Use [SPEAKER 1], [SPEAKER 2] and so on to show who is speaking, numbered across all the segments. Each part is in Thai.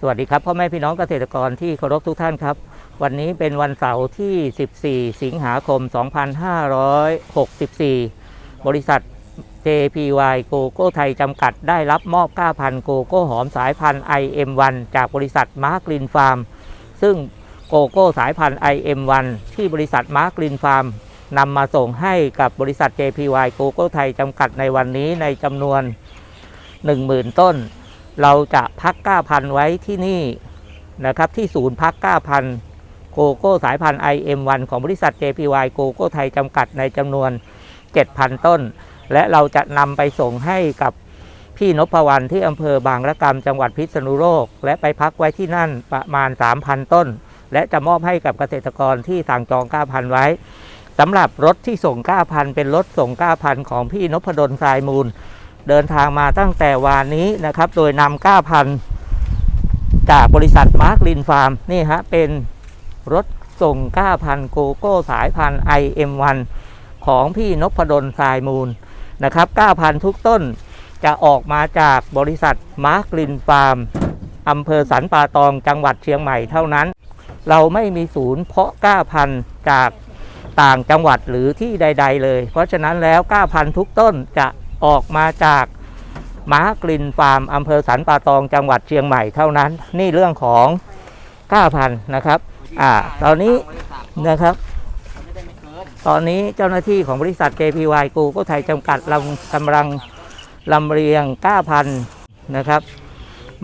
[SPEAKER 1] สวัสดีครับพ่อแม่พี่น้องเกษตรกรที่เคารพทุกท่านครับ วันนี้เป็นวันเสาร์ที่ 14 สิงหาคม 2564 บริษัท JPY โกโก้ไทยจำกัดได้รับมอบก้าพันโกโก้หอมสายพันธุ์ IM1 จากบริษัทมาร์กลินฟาร์ม ซึ่งโกโก้สายพันธุ์ IM1 ที่บริษัทมาร์กลินฟาร์มนำมาส่งให้กับบริษัท JPY โกโก้ไทยจำกัดในวันนี้ในจำนวน 10,000 ต้น เราจะพักก้าพันไว้ที่นี่นะครับที่ศูนย์พักก้าพันโกโก้สายพันธุ์ IM1 ของบริษัท JPY โกโก้ไทยจำกัดในจำนวน 7,000 ต้น และเราจะนำไปส่งให้กับพี่นพวรรณที่อำเภอบางระกำจังหวัดพิษณุโลก และไปพักไว้ที่นั่นประมาณ 3,000 ต้น และจะมอบให้กับเกษตรกรที่สั่งจองก้าพันไว้สำหรับรถที่ส่งก้าพันเป็นรถส่งก้าพันของพี่นพดลทรายมูล เดินทางมาตั้งแต่วานนี้นะครับ โดยนำก้าพันจากบริษัทมาร์กลินฟาร์มนี่ฮะเป็นรถส่งก้าพันโกโก้สายพันธุ์ IM1 ของพี่นพดลทรายมูลนะครับก้าพันทุกต้นจะออกมาจากบริษัทมาร์กลินฟาร์มอำเภอสันป่าตองจังหวัดเชียงใหม่เท่านั้น เราไม่มีศูนย์เพาะก้าพันจากต่างจังหวัดหรือที่ใด ๆ เลย เพราะฉะนั้นแล้วก้าพันทุกต้นจะ ออกมาจากม้ากลินฟาร์มอำเภอสันป่าตองจังหวัดเชียงใหม่เท่านั้น นี่เรื่องของก้าพันธ์นะครับ อ่า ตอนนี้นะครับ ตอนนี้เจ้าหน้าที่ของบริษัท JPY กูก็ไทยจำกัดเรากำลังลำเรียงก้าพันธ์นะครับ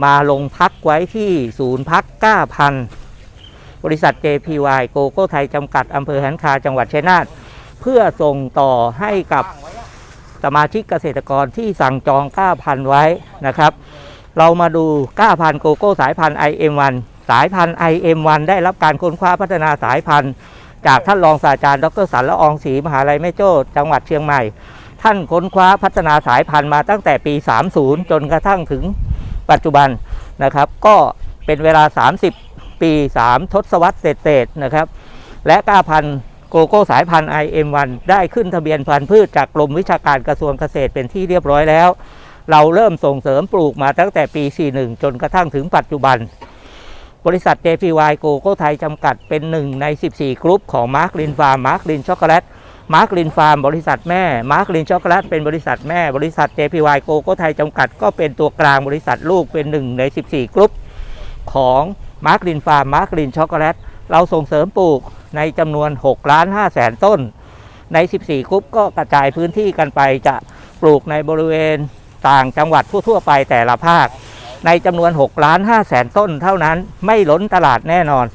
[SPEAKER 1] มาลงพักไว้ที่ศูนย์พักก้าพันธ์บริษัท JPY โกโก้ไทยจำกัดอำเภอหันคาจังหวัดชัยนาทเพื่อส่งต่อให้กับ สมาชิกเกษตรกรที่สั่งจองก้าพันไว้นะครับ เรามาดูก้าพันโกโก้สายพันธุ์ IM1 สายพันธุ์ IM1 ได้รับการค้นคว้าพัฒนาสายพันธุ์ จากท่านรองศาสตราจารย์ ดรสันละอองศรีมหาลัยแม่โจ้จังหวัดเชียงใหม่ ท่านค้นคว้าพัฒนาสายพันธุ์มาตั้งแต่ปี 30 จนกระทั่งถึงปัจจุบันนะครับ ก็เป็นเวลา 30 ปี 3 ทศวรรษเศษๆนะครับ และก้าพันธุ์ โกโก้สายพันธุ์ IM1 ได้ขึ้นทะเบียนพันธุ์พืชจากกรมวิชาการกระทรวงเกษตรเป็นที่เรียบร้อยแล้ว เราเริ่มส่งเสริมปลูกมาตั้งแต่ปี 41 จนกระทั่งถึงปัจจุบัน บริษัท JPY โกโก้ไทยจำกัดเป็นหนึ่งใน 14 กรุ๊ปของมาร์กลินฟาร์มมาร์กลินช็อกโกแลตมาร์กลินฟาร์มบริษัทแม่มาร์กลินช็อกโกแลตเป็นบริษัทแม่บริษัท JPY โกโก้ไทยจำกัด ก็เป็นตัวกลางบริษัทลูกเป็นหนึ่งใน 14 กรุ๊ปของมาร์กลินฟาร์มมาร์กลินช็อกโกแลตเราส่งเสริมปลูก ในจำนวน6ล้าน5แสนต้น ใน 14 กรุ๊ปก็กระจายพื้นที่กันไปจะปลูกในบริเวณต่างจังหวัดทั่วๆไปแต่ละภาค ในจำนวน6ล้าน5แสนต้นเท่านั้นไม่ล้นตลาดแน่นอน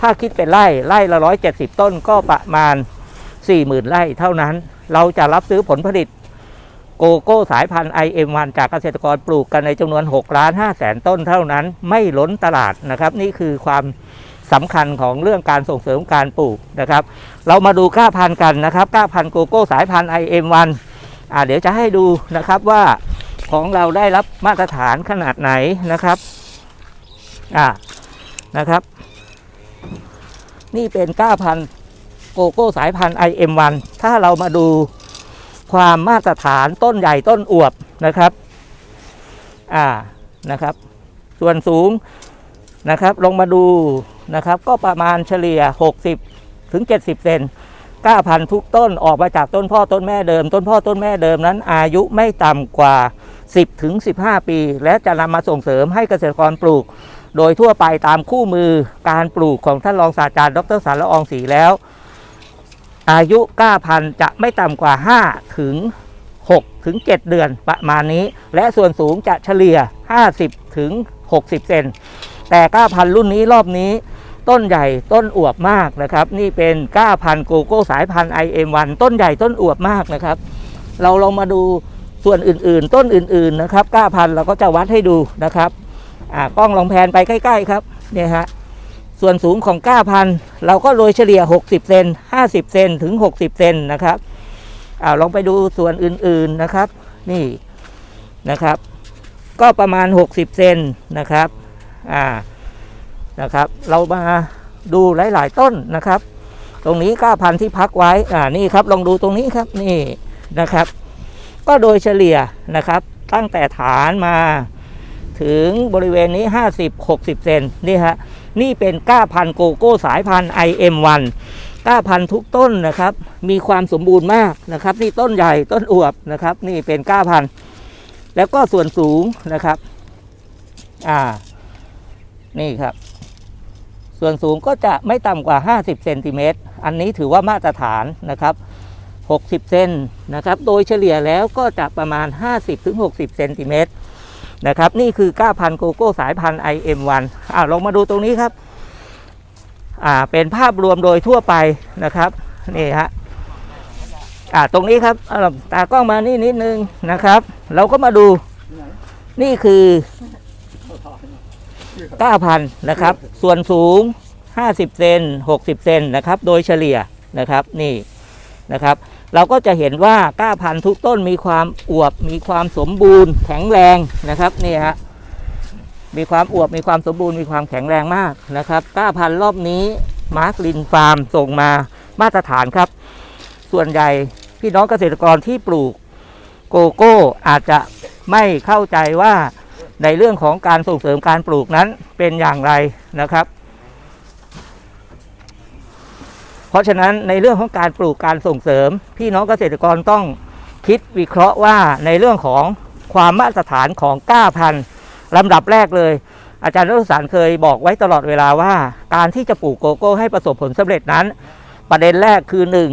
[SPEAKER 1] ถ้าคิดเป็นไร่ไร่ละ 170 ต้นก็ประมาณ 40,000 ไร่เท่านั้น เราจะรับซื้อผลผลิตโกโก้สายพันธุ์ IM1 จากเกษตรกรปลูกกันในจำนวน6ล้าน5แสนต้นเท่านั้น ไม่ล้นตลาดนะครับ นี่คือความ สำคัญของเรื่องการส่งเสริมการปลูกนะครับ เรามาดูก้าพันธุ์กันนะครับก้าพันธุ์โกโก้สายพันธุ์ IM1 อ่าเดี๋ยวจะให้ดูนะครับว่าของเราได้รับมาตรฐานขนาดไหนนะครับอ่านะครับ นี่เป็นก้าพันธุ์โกโก้สายพันธุ์ IM1 ถ้าเรามาดูความมาตรฐานต้นใหญ่ต้นอวบนะครับอ่านะครับ ส่วนสูงนะครับ ลงมาดู นะครับ ก็ประมาณเฉลี่ย 60ถึง70 เซนก้าพันทุกต้นออกมาจากต้นพ่อต้นแม่เดิม ต้นพ่อต้นแม่เดิมนั้น อายุไม่ต่ำกว่า 10ถึง15 ปี และจะนำมาส่งเสริมให้เกษตรกรปลูก โดยทั่วไปตามคู่มือการปลูกของท่านรองศาสตราจารย์ดรสารละอองศรีแล้ว อายุก้าพันจะไม่ต่ำกว่า 5 ถึง6ถึง7เดือนประมาณนี้ และส่วนสูงจะเฉลี่ย 50ถึง60 เซนแต่ก้าพันรุ่นนี้รอบนี้ ต้นใหญ่ต้นอวบมากนะครับ นี่เป็นก้าพันโกโก้สายพันธุ์ IM1 ต้นใหญ่ต้นอวบมากนะครับ เราลองมาดูส่วนอื่นๆ ต้นอื่นๆนะครับก้าพันเราก็จะวัดให้ดูนะครับอ่ากล้องลองแพนไปใกล้ ๆ ครับเนี่ยฮะส่วนสูงของก้าพันเราก็โดยเฉลี่ย 60 เซน50 เซนถึง 60 เซนนะครับอ่าลองไปดูส่วนอื่นๆนะครับ นี่นะครับ ก็ประมาณ 60 เซนนะครับอ่า นะครับ เรามาดูหลาย ๆ ต้นนะครับ ตรงนี้ก้าพันธ์ที่พักไว้อ่านี่ครับลองดูตรงนี้ครับนี่นะครับ ก็โดยเฉลี่ยนะครับ ตั้งแต่ฐานมาถึงบริเวณนี้ 50-60 เซนนี่ฮะนี่เป็นก้าพันธ์โกโก้สายพันธุ์ IM1 ก้าพันธุ์ทุกต้นนะครับ มีความสมบูรณ์มากนะครับ นี่ต้นใหญ่ต้นอวบนะครับ นี่เป็นก้าพันธุ์แล้วก็ส่วนสูงนะครับ อ่า นี่ครับ ส่วนสูงก็จะไม่ต่ำกว่า 50เซนติเมตรอันนี้ถือว่ามาตรฐานนะครับ 60 เซนนะครับ โดยเฉลี่ยแล้วก็จะประมาณ 50-60เซนติเมตรนะครับ นี่คือก้าพันโกโก้สายพันธุ์ IM1 อ่าลองมาดูตรงนี้ครับ อ่า เป็นภาพรวมโดยทั่วไปนะครับ นี่ฮะ อ่า ตรงนี้ครับตากล้องมานี่นิดนึงนะครับ เราก็มาดู นี่คือ 9,000นะครับ ส่วนสูง 50 เซน 60 เซนนะครับ โดยเฉลี่ยนะครับนี่นะครับ เราก็จะเห็นว่าก้าพันธุ์ทุกต้นมีความอวบมีความสมบูรณ์แข็งแรงนะครับนี่ฮะมีความอวบมีความสมบูรณ์มีความแข็งแรงมากนะครับก้าพันธุ์รอบนี้มาร์คลินฟาร์มส่งมามาตรฐานครับ ส่วนใหญ่พี่น้องเกษตรกรที่ปลูกโกโก้อาจจะไม่เข้าใจว่า ในเรื่องของการส่งเสริมการปลูกนั้นเป็นอย่างไรนะครับ เพราะฉะนั้นในเรื่องของการปลูกการส่งเสริม พี่น้องเกษตรกรต้องคิดวิเคราะห์ว่าในเรื่องของความมาตรฐานของก้าพันธุ์ลำดับแรกเลย อาจารย์รัตสารเคยบอกไว้ตลอดเวลาว่า การที่จะปลูกโกโก้ให้ประสบผลสำเร็จนั้น ประเด็นแรกคือหนึ่ง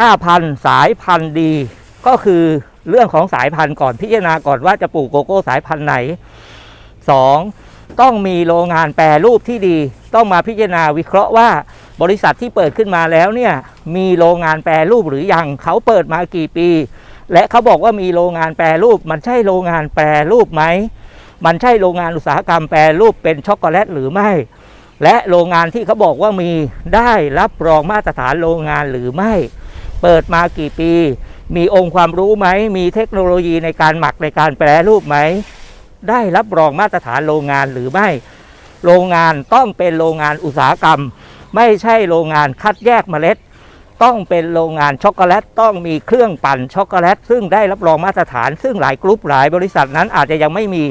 [SPEAKER 1] ก้าพันธุ์สายพันธุ์ดี ก็คือ เรื่องของสายพันธุ์ก่อนพิจารณาก่อนว่าจะปลูกโกโก้สายพันธุ์ไหนสองต้องมีโรงงานแปรรูปที่ดี ต้องมาพิจารณาวิเคราะห์ว่าบริษัทที่เปิดขึ้นมาแล้วเนี่ยมีโรงงานแปรรูปหรือยังเขาเปิดมากี่ปี และเขาบอกว่ามีโรงงานแปรรูป มันใช่โรงงานแปรรูปไหมมันใช่โรงงานอุตสาหกรรมแปรรูปเป็นช็อกโกแลตหรือไม่ และโรงงานที่เขาบอกว่ามีได้รับรองมาตรฐานโรงงานหรือไม่ เปิดมากี่ปี มีองค์ความรู้ไหม มีเทคโนโลยีในการหมักในการแปรรูปไหม ได้รับรองมาตรฐานโรงงานหรือไม่ โรงงานต้องเป็นโรงงานอุตสาหกรรม ไม่ใช่โรงงานคัดแยกเมล็ด ต้องเป็นโรงงานช็อกโกแลต ต้องมีเครื่องปั่นช็อกโกแลต ซึ่งได้รับรองมาตรฐาน ซึ่งหลายกรุ๊ปหลายบริษัทนั้นอาจจะยังไม่มี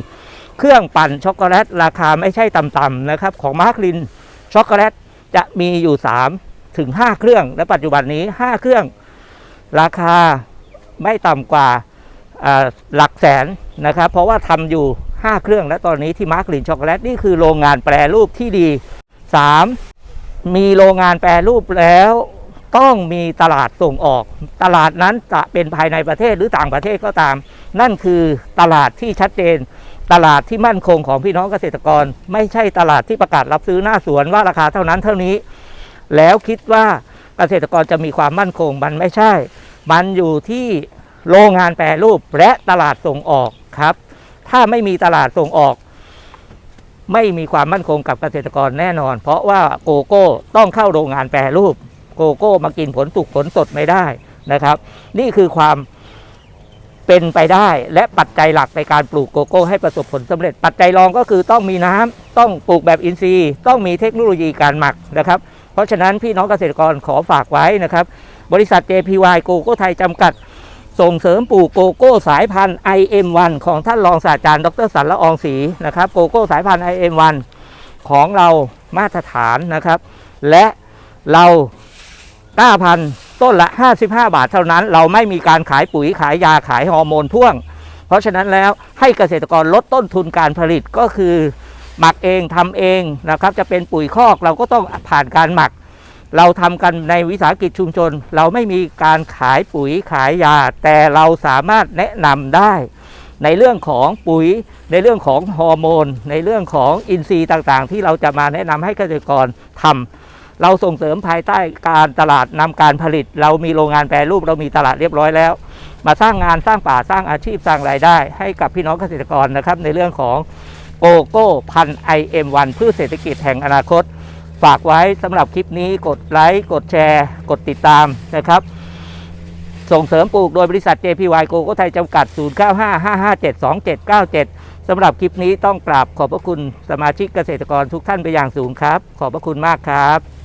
[SPEAKER 1] เครื่องปั่นช็อกโกแลต ราคาไม่ใช่ต่ำๆนะครับ ของมาร์คลินช็อกโกแลตจะมีอยู่ 3 ถึง 5 เครื่อง และปัจจุบันนี้ 5 เครื่อง ราคาไม่ต่ำกว่าหลักแสนนะครับ เพราะว่าทำอยู่ 5 เครื่องและตอนนี้ที่มาร์คลินช็อกโกแลตนี่คือโรงงานแปรรูปที่ดี 3. มีโรงงานแปรรูปแล้วต้องมีตลาดส่งออก ตลาดนั้นจะเป็นภายในประเทศหรือต่างประเทศก็ตาม นั่นคือตลาดที่ชัดเจน ตลาดที่มั่นคงของพี่น้องเกษตรกร ไม่ใช่ตลาดที่ประกาศรับซื้อหน้าสวนว่าราคาเท่านั้นเท่านี้ แล้วคิดว่า เกษตรกรจะมีความมั่นคงมันไม่ใช่ มันอยู่ที่โรงงานแปรรูปและตลาดส่งออกครับ ถ้าไม่มีตลาดส่งออก ไม่มีความมั่นคงกับเกษตรกรแน่นอน เพราะว่าโกโก้ต้องเข้าโรงงานแปรรูป โกโก้มากินผลสุกผลสดไม่ได้นะครับ นี่คือความเป็นไปได้และปัจจัยหลักในการปลูกโกโก้ ให้ประสบผลสำเร็จ ปัจจัยรองก็คือต้องมีน้ำต้องปลูกแบบอินทรีย์ ต้องมีเทคโนโลยีการหมักนะครับ เพราะฉะนั้นพี่น้องเกษตรกรขอฝากไว้นะครับ บริษัท JPY โกโก้ไทยจำกัด ส่งเสริมปลูกโกโก้สายพันธุ์ IM1 ของท่านรองศาสตราจารย์ดรสันละอองศรีนะครับโกโก้สายพันธุ์ IM1 ของเรามาตรฐานนะครับ และเรา9,000ต้นละ 55 บาทเท่านั้น เราไม่มีการขายปุ๋ยขายยาขายฮอร์โมนพ่วง เพราะฉะนั้นแล้วให้เกษตรกรลดต้นทุนการผลิตก็คือ หมักเองทำเองนะครับ จะเป็นปุ๋ยคอกเราก็ต้องผ่านการหมัก เราทำกันในวิสาหกิจชุมชน เราไม่มีการขายปุ๋ยขายยา แต่เราสามารถแนะนำได้ ในเรื่องของปุ๋ย ในเรื่องของฮอร์โมน ในเรื่องของอินทรีย์ต่างๆ ที่เราจะมาแนะนำให้เกษตรกรทำเราส่งเสริมภายใต้การตลาดนำการผลิต เรามีโรงงานแปรรูปเรามีตลาดเรียบร้อยแล้ว มาสร้างงานสร้างป่าสร้างอาชีพสร้างรายได้ ให้กับพี่น้องเกษตรกรนะครับในเรื่องของ โกโก้พันไอเอ็มวันพืชเศรษฐกิจแห่งอนาคต ฝากไว้สำหรับคลิปนี้กดไลค์กดแชร์ กดติดตามนะครับส่งเสริมปลูกโดยบริษัท JPY โกโก้ไทยจำกัด 0955572797 สำหรับคลิปนี้ต้องกราบขอบพระคุณสมาชิกเกษตรกรทุกท่านไปอย่างสูงครับ ขอบพระคุณมากครับ